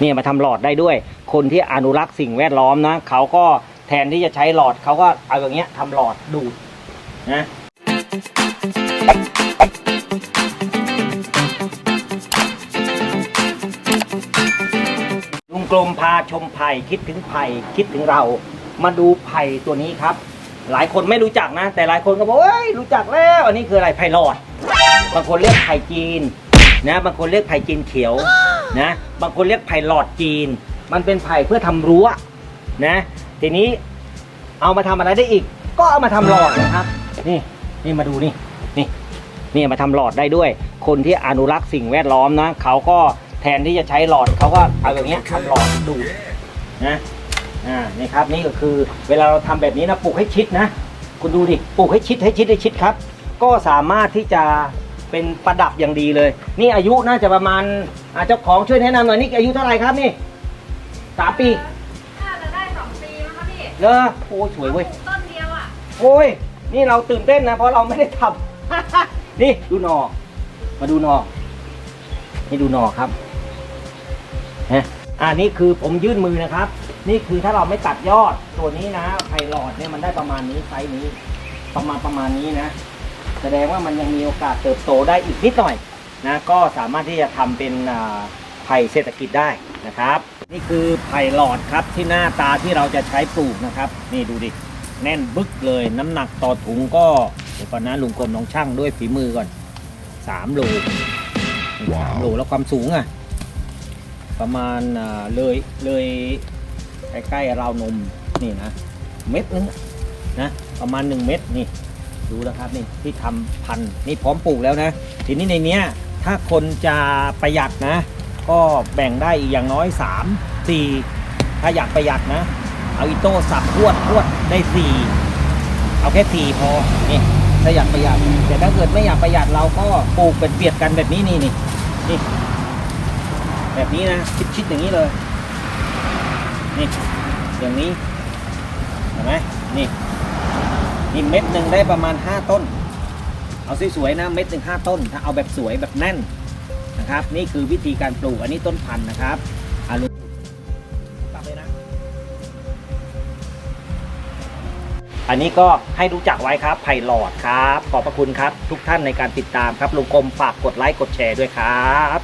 เนี่ยมาทำหลอดได้ด้วย คนที่อนุรักษ์สิ่งแวดล้อมนะเขาก็แทนที่จะใช้หลอดเขาก็เอาอย่างเงี้ยทำหลอดดูดนะลุงกลมพาชมไผ่คิดถึงไผ่คิดถึงเรา มาดูไผ่ตัวนี้ครับ หลายคนไม่รู้จักนะ แต่หลายคนก็บอกเอ้ยรู้จักแล้ว อันนี้คืออะไรไผ่หลอด บางคนเรียกไผ่จีนนะบางคนเรียกไผ่จีนเขียว นะบางคนเรียกไผ่หลอดจีน มันเป็นไผ่เพื่อทำรั้วนะทีนี้เอามาทำอะไรได้อีก ก็เอามาทำหลอดนะครับ นี่นี่มาดูนี่นี่นี่มาทำหลอดได้ด้วย คนที่อนุรักษ์สิ่งแวดล้อมนะเขาก็แทนที่จะใช้หลอดเขาก็เอาอย่างเงี้ยทำหลอดดูดนะอ่านี่ครับนี่ก็คือเวลาเราทำแบบนี้นะปลูกให้ชิดนะ คุณดูดิปลูกให้ชิดให้ชิดให้ชิดครับ ก็สามารถที่จะ เป็นประดับอย่างดีเลย นี่อายุน่าจะประมาณอ่าเจ้าของช่วยแนะนำหน่อยนี่อายุเท่าไหร่ครับนี่สามปีน่าจะได้สองปีมั้งคะพี่เลอโอ้สวยเว้ย ต้นเดียวอะโอ้ย นี่เราตื่นเต้นนะ เพราะเราไม่ได้ทำ นี่ดูหนอ มาดูหนอ นี่ดูหนอครับฮะอ่านี่คือผมยื่นมือนะครับ นี่คือถ้าเราไม่ตัดยอดตัวนี้นะไผ่หลอดเนี่ยมันได้ประมาณนี้ไซส์นี้ ประมาณประมาณนี้นะ แสดงว่ามันยังมีโอกาสเติบโตได้อีกนิดหน่อยนะก็สามารถที่จะทำเป็นอ่าไผ่เศรษฐกิจได้นะครับ นี่คือไผ่หลอดครับที่หน้าตาที่เราจะใช้ปลูกนะครับ นี่ดูดิแน่นบึกเลยน้ำหนักต่อถุงก็เดี๋ยวก่อนนะลุงกรมลองช่างด้วยฝีมือก่อนสามโลสามโลแล้วความสูงอะประมาณอ่าเลยเลยใกล้ๆราวนมนี่นะเม็ดนึงอะนะประมาณ 1 เม็ดนี่ ดูแล้วครับนี่ที่ทำพันนี่พร้อมปลูกแล้วนะ ทีนี้ในเนี้ยถ้าคนจะประหยัดนะ ก็แบ่งได้อีกอย่างน้อย 3 4 ถ้าอยากประหยัดนะ เอาอิโต้สับพวดพวดได้ 4 เอาแค่ 4 พอนี่ถ้าอยากประหยัดแต่ถ้าเกิดไม่อยากประหยัดเราก็ปลูกเป็นเปียกกันแบบนี้นี่นี่นี่แบบนี้นะชิดๆอย่างนี้เลยนี่อย่างนี้เห็นไหมนี่ นี่เม็ดหนึ่งได้ประมาณ 5 ต้น เอาสวยๆนะเม็ดหนึ่งห้าต้น ถ้าเอาแบบสวยแบบแน่นนะครับ นี่คือวิธีการปลูกอันนี้ต้นพันธุ์นะครับอาลุกลับเลยนะ อันนี้ก็ให้รู้จักไว้ครับไผ่หลอดครับ ขอบพระคุณครับ ทุกท่านในการติดตามครับลุงกรมฝากกดไลค์กดแชร์ด้วยครับ